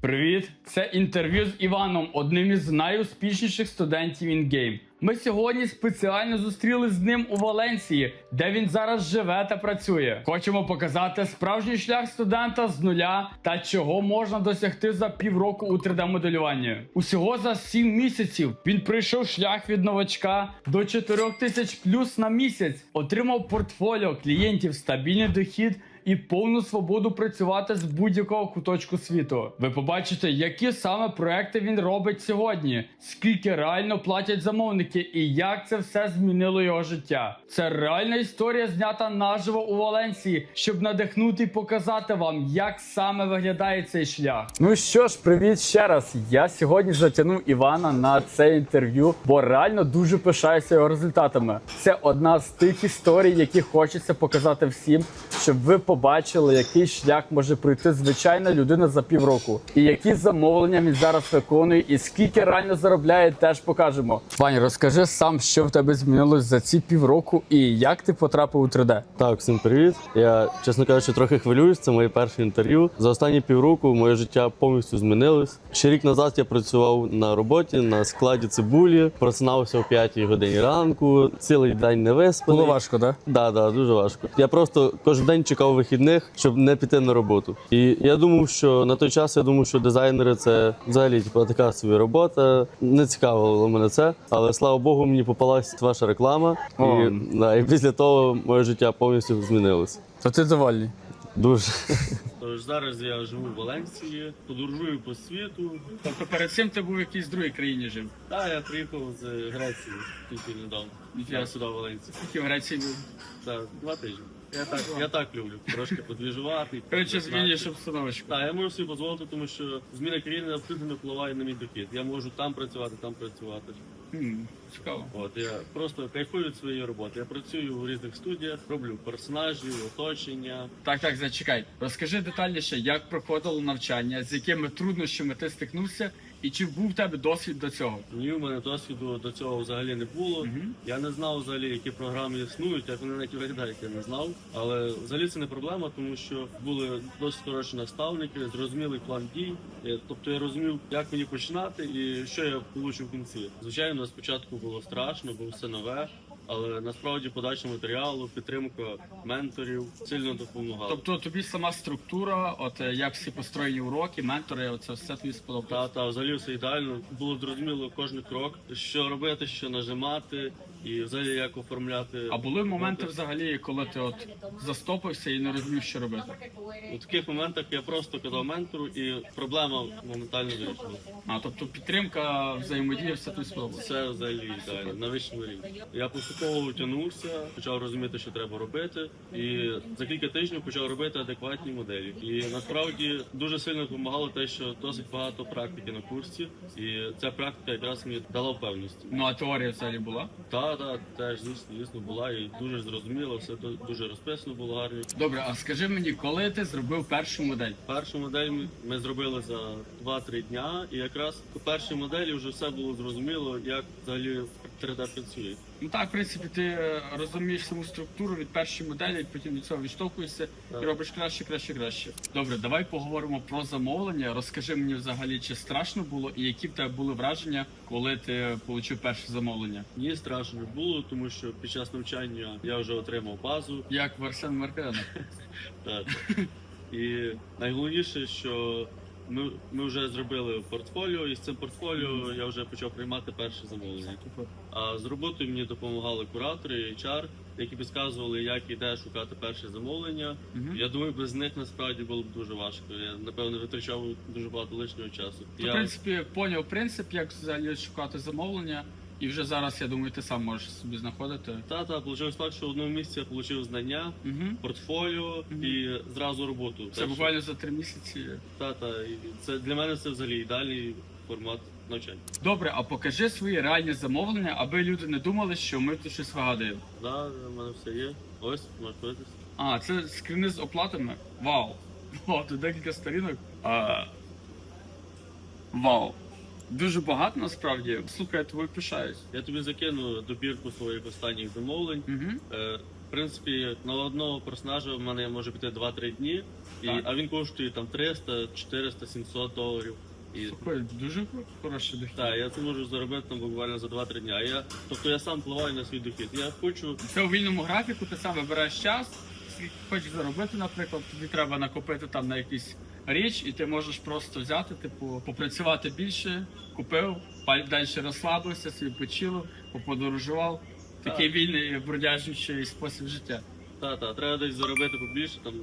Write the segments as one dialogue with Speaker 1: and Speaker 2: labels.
Speaker 1: Привіт! Це інтерв'ю з Іваном, одним із найуспішніших студентів InGame. Ми сьогодні спеціально зустріли з ним у Валенсії, де він зараз живе та працює. Хочемо показати справжній шлях студента з нуля та чого можна досягти за півроку у 3D-моделюванні. Усього за 7 місяців він пройшов шлях від новачка до 4 тисяч плюс на місяць, отримав портфоліо клієнтів, стабільний дохід і повну свободу працювати з будь-якого куточку світу. Ви побачите, які саме проекти він робить сьогодні, скільки реально платять замовники, і як це все змінило його життя. Це реальна історія, знята наживо у Валенсії, щоб надихнути і показати вам, як саме виглядає цей шлях. Ну що ж, привіт ще раз. Я сьогодні затягнув Івана на це інтерв'ю, бо реально дуже пишаюся його результатами. Це одна з тих історій, які хочеться показати всім, щоб ви побачили, який шлях може пройти звичайна людина за півроку, і які замовлення він зараз виконує, і скільки реально заробляє, теж покажемо. Вань, розкажи сам, що в тебе змінилось за ці півроку, і як ти потрапив у 3D.
Speaker 2: Так, всім привіт. Я, чесно кажучи, трохи хвилююсь. Це моє перше інтерв'ю. За останні півроку моє життя повністю змінилось. Ще рік назад я працював на роботі на складі цибулі, просинався о 5 годині ранку, цілий день не виспаний.
Speaker 1: Було важко, так?
Speaker 2: Да, да, дуже важко. Я просто кожен день чекав вихідних, щоб не піти на роботу. І я думав, що на той час я думав, що дизайнери це взагалі типу, така собі робота. Не цікавило мене це. Але слава Богу, мені попалась ваша реклама.
Speaker 1: О.
Speaker 2: І, да, і після того моє життя повністю змінилося.
Speaker 1: То ти довольний.
Speaker 2: Дуже.
Speaker 3: Тож зараз я живу в Валенції, подорожую по світу.
Speaker 1: Тобто перед цим ти був в якійсь другій країні жив.
Speaker 3: Та я приїхав з Греції тільки недавно.
Speaker 1: Ніфіга.
Speaker 3: Я сюди в Валенцію.
Speaker 1: Скільки в Греції був?
Speaker 3: Та два тижні. Я так, я так люблю. Трошки подвіжувати.
Speaker 1: Коротше, змінюєш обстановочку.
Speaker 3: Так, я можу собі дозволити, тому що зміна країни абсолютно не впливає на мій дохід. Я можу там працювати, там працювати.
Speaker 1: Хм, цікаво.
Speaker 3: От я просто кайфую від своєї роботи. Я працюю в різних студіях, роблю персонажів, оточення.
Speaker 1: Так, так, зачекай. Розкажи детальніше, як проходило навчання, з якими труднощами ти стикнувся, і чи був в тебе досвід до цього?
Speaker 3: Ні, у мене досвіду до цього взагалі не було.
Speaker 1: Мгм.
Speaker 3: Я не знав взагалі, які програми існують, як вони навіть виглядають, я не знав. Але взагалі це не проблема, тому що були досить хороші наставники, зрозумілий план дій. Е, Тобто я розумів, як мені починати і що я получу в кінці. Звичайно, спочатку було страшно, бо все нове. Але насправді подача матеріалу, підтримка менторів сильно допомагала.
Speaker 1: Тобто тобі сама структура, от е, як всі построєні уроки, ментори, оце все тобі сподобалося?
Speaker 3: Та, та взагалі все ідеально. Було зрозуміло кожен крок, що робити, що нажимати, і взагалі як оформляти.
Speaker 1: А були моменти взагалі, коли ти от застопився і не розумів, що робити?
Speaker 3: У таких моментах я просто казав ментору, і проблема моментально вирішила.
Speaker 1: А тобто підтримка, взаємодія, все тобі сподобалося?
Speaker 3: Це взагалі ідеально, на вищому рівні. Я поступово тягнувся, почав розуміти, що треба робити, і за кілька тижнів почав робити адекватні моделі. І насправді дуже сильно допомагало те, що досить багато практики на курсі, і ця практика якраз мені дала впевненість.
Speaker 1: Ну а теорія взагалі була?
Speaker 3: Та, та, теж звісно, була і дуже зрозуміло, все то дуже розписано було гарно.
Speaker 1: Добре, а скажи мені, коли ти зробив першу модель?
Speaker 3: Першу модель ми- ми зробили за 2-3 дня, і якраз у першій моделі вже все було зрозуміло, як взагалі 3D працює.
Speaker 1: Ну так, в принципі, ти е, розумієш саму структуру від першої моделі, потім від цього відштовхуєшся і робиш краще, краще, краще. Добре, давай поговоримо про замовлення. Розкажи мені взагалі, чи страшно було і які в тебе були враження, коли ти отримав перше замовлення?
Speaker 3: Мені страшно не було, тому що під час навчання я вже отримав базу.
Speaker 1: Як в Арсен Маркена?
Speaker 3: Так. І найголовніше, що ми, ми вже зробили портфоліо, і з цим портфоліо я вже почав приймати перше замовлення. А з роботою мені допомагали куратори і HR, які підказували, як і де шукати перше замовлення.
Speaker 1: Мгм.
Speaker 3: Я думаю, без них насправді було б дуже важко. Я напевно витрачав дуже багато лишнього часу.
Speaker 1: Ти, в
Speaker 3: Я
Speaker 1: принципі, поняв принцип, як взагалі шукати замовлення, і вже зараз, я думаю, ти сам можеш собі знаходити.
Speaker 3: та та вийшло так, що в одному місці я отримав знання,
Speaker 1: Угу.
Speaker 3: портфоліо
Speaker 1: Мгм.
Speaker 3: і зразу роботу.
Speaker 1: Це
Speaker 3: Так що-
Speaker 1: буквально за три місяці.
Speaker 3: Та, та, і це для мене це взагалі ідеальний формат навчання.
Speaker 1: Добре, а покажи свої реальні замовлення, аби люди не думали, що ми тут щось вигадуємо.
Speaker 3: Да, в мене все є. Ось, можеш подивитися.
Speaker 1: А, це скріни з оплатами? Вау. О, тут декілька сторінок. А... Вау. Дуже багато насправді. Слухай, я тобою пишаюсь.
Speaker 3: Я тобі закину добірку своїх останніх замовлень.
Speaker 1: Угу.
Speaker 3: Е, В принципі, на одного персонажа в мене може піти 2-3 дні, і,
Speaker 1: Так.
Speaker 3: а він коштує там 300, 400, 700 доларів. І
Speaker 1: Слухай, дуже хороший дохід.
Speaker 3: так, я це можу заробити там буквально за 2-3 дні. А я, тобто я сам впливаю на свій дохід. Я хочу
Speaker 1: Це у вільному графіку, ти сам вибираєш час, скільки хочеш заробити, наприклад, тобі треба накопити там на якийсь річ, і ти можеш просто взяти, типу, попрацювати більше, купив, далі розслабився, собі почилив, поподорожував. Такий вільний бродяжничий спосіб життя.
Speaker 3: Та, та, треба десь заробити побільше, там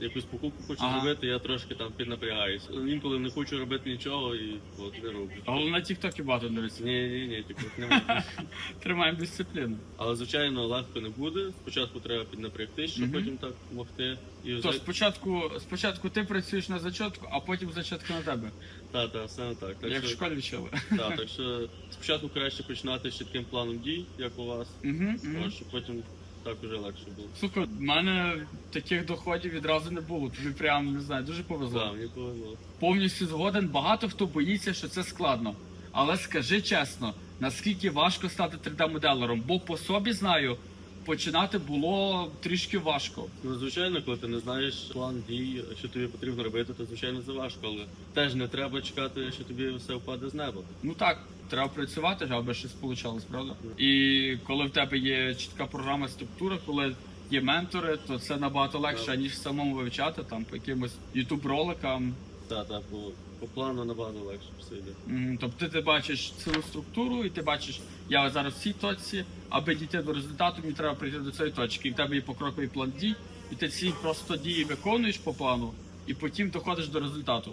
Speaker 3: якусь покупку хочу
Speaker 1: Ага.
Speaker 3: зробити, я трошки там піднапрягаюся. Інколи не хочу робити нічого і от не роблю.
Speaker 1: Але на Тіктокі багато дивиться.
Speaker 3: Ні, ні, ні, типу, немає.
Speaker 1: Тримаємо дисципліну.
Speaker 3: Але звичайно легко не буде. Спочатку треба піднапрягти, щоб
Speaker 1: Мгм.
Speaker 3: потім так могти. І
Speaker 1: То спочатку, спочатку ти працюєш на зачатку, а потім зачатку на тебе.
Speaker 3: та, та, саме так. Так,
Speaker 1: як в
Speaker 3: що,
Speaker 1: школі вчили.
Speaker 3: та, так що спочатку краще починати з чітким планом дій, як у вас,
Speaker 1: Угу,
Speaker 3: от, щоб потім так уже легше було.
Speaker 1: Слухай, в мене таких доходів відразу не було. Тобі прям не знаю, дуже повезло.
Speaker 3: Так, мені повезло.
Speaker 1: Повністю згоден. Багато хто боїться, що це складно. Але скажи чесно, наскільки важко стати 3D-моделером, бо по собі знаю, починати було трішки важко.
Speaker 3: Ну, звичайно, коли ти не знаєш план дій, що тобі потрібно робити, то звичайно це важко, але теж не треба чекати, що тобі все впаде з неба.
Speaker 1: Ну так, треба працювати, аби щось вийшло, правда? І коли в тебе є чітка програма, структура, коли є ментори, то це набагато легше,
Speaker 3: Так.
Speaker 1: ніж самому вивчати там по якимось ютуб роликам.
Speaker 3: Та, та, по, по плану набагато легше все йде.
Speaker 1: М, Тобто ти бачиш цілу структуру, і ти бачиш, я зараз в цій точці, аби дійти до результату, мені треба прийти до цієї точки. І в тебе є покроковий план дій, і ти ці просто дії виконуєш по плану, і потім доходиш до результату.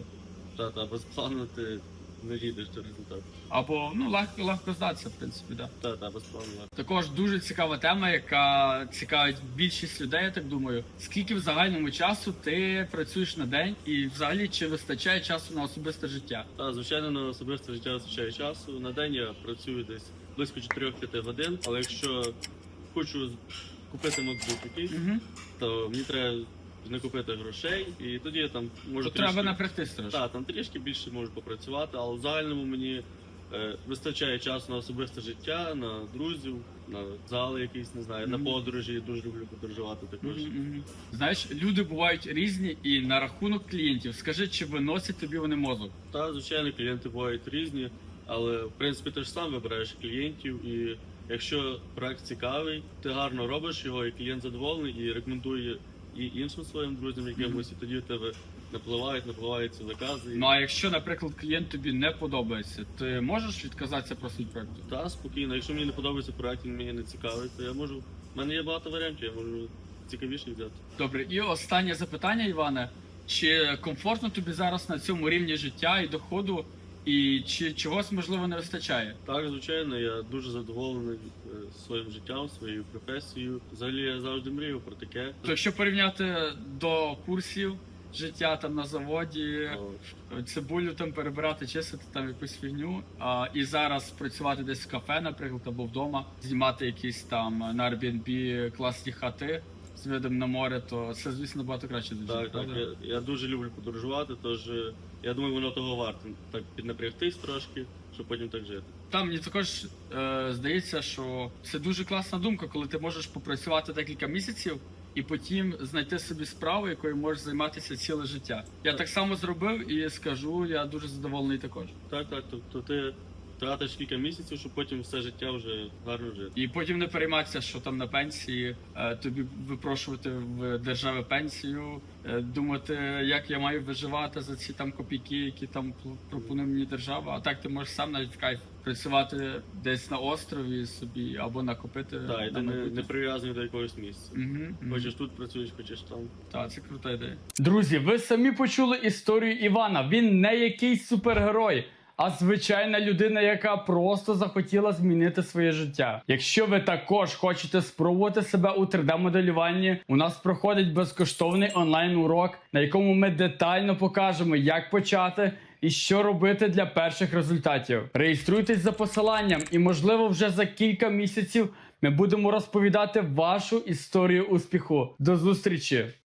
Speaker 3: Та, та, без плану ти не дійдеш до результату.
Speaker 1: Або ну легко легко здатися, в принципі, да.
Speaker 3: Та, та, без.
Speaker 1: Також дуже цікава тема, яка цікавить більшість людей, я так думаю. Скільки в загальному часу ти працюєш на день, і взагалі чи вистачає часу на особисте життя?
Speaker 3: Та, звичайно, на особисте життя вистачає часу. На день я працюю десь близько 4-5 годин, але якщо хочу купити MacBook якийсь, то мені треба не купити грошей, і тоді я там можу
Speaker 1: То треба напрягтись трошки.
Speaker 3: Так, там трішки більше можу попрацювати, але в загальному мені е, вистачає часу на особисте життя, на друзів, на зали якісь, не знаю,
Speaker 1: Мгм.
Speaker 3: на подорожі. Я дуже люблю подорожувати також.
Speaker 1: Мгм, мгм. Знаєш, люди бувають різні, і на рахунок клієнтів, скажи, чи виносять тобі вони мозок?
Speaker 3: Та, звичайно, клієнти бувають різні, але в принципі ти ж сам вибираєш клієнтів, і якщо проект цікавий, ти гарно робиш його, і клієнт задоволений, і рекомендує і іншим своїм друзям якимось, і тоді в тебе напливають, напливають ці закази.
Speaker 1: Ну а якщо, наприклад, клієнт тобі не подобається, ти можеш відказатися про свій проект?
Speaker 3: Та спокійно, якщо мені не подобається проект, він мені не цікавий, то я можу. У мене є багато варіантів, я можу цікавіше взяти.
Speaker 1: Добре, і останнє запитання, Іване. Чи комфортно тобі зараз на цьому рівні життя і доходу, і чи чогось можливо не вистачає?
Speaker 3: Так, звичайно, я дуже задоволений е, своїм життям, своєю професією. Взагалі я завжди мріяв про таке.
Speaker 1: То якщо порівняти до курсів життя там на заводі,
Speaker 3: О,
Speaker 1: цибулю там перебирати, чистити там якусь фігню, а і зараз працювати десь в кафе, наприклад, або вдома, знімати якісь там на Airbnb класні хати з видом на море, то це звісно набагато краще дуже.
Speaker 3: Так, так. Я, я дуже люблю подорожувати, тож е, я думаю, воно того варто. Так піднапрягтись трошки, щоб потім так жити.
Speaker 1: Там мені також е, здається, що це дуже класна думка, коли ти можеш попрацювати декілька місяців і потім знайти собі справу, якою можеш займатися ціле життя. Я
Speaker 3: Так.
Speaker 1: так само зробив і скажу, я дуже задоволений також.
Speaker 3: Так, так, тобто ти тратиш кілька місяців, щоб потім все життя вже гарно жити.
Speaker 1: І потім не перейматися, що там на пенсії е, тобі випрошувати в держави пенсію, е, думати, як я маю виживати за ці там копійки, які там пл- пропонує мені держава. А так ти можеш сам навіть в кайф працювати десь на острові собі або накопити.
Speaker 3: Так, і ти не, не прив'язаний до якогось місця.
Speaker 1: Мгм.
Speaker 3: Хочеш тут працюєш, хочеш там.
Speaker 1: Так, це крута ідея. Друзі, ви самі почули історію Івана. Він не якийсь супергерой, а звичайна людина, яка просто захотіла змінити своє життя. Якщо ви також хочете спробувати себе у 3D-моделюванні, у нас проходить безкоштовний онлайн-урок, на якому ми детально покажемо, як почати. І що робити для перших результатів? Реєструйтесь за посиланням, і можливо, вже за кілька місяців ми будемо розповідати вашу історію успіху. До зустрічі!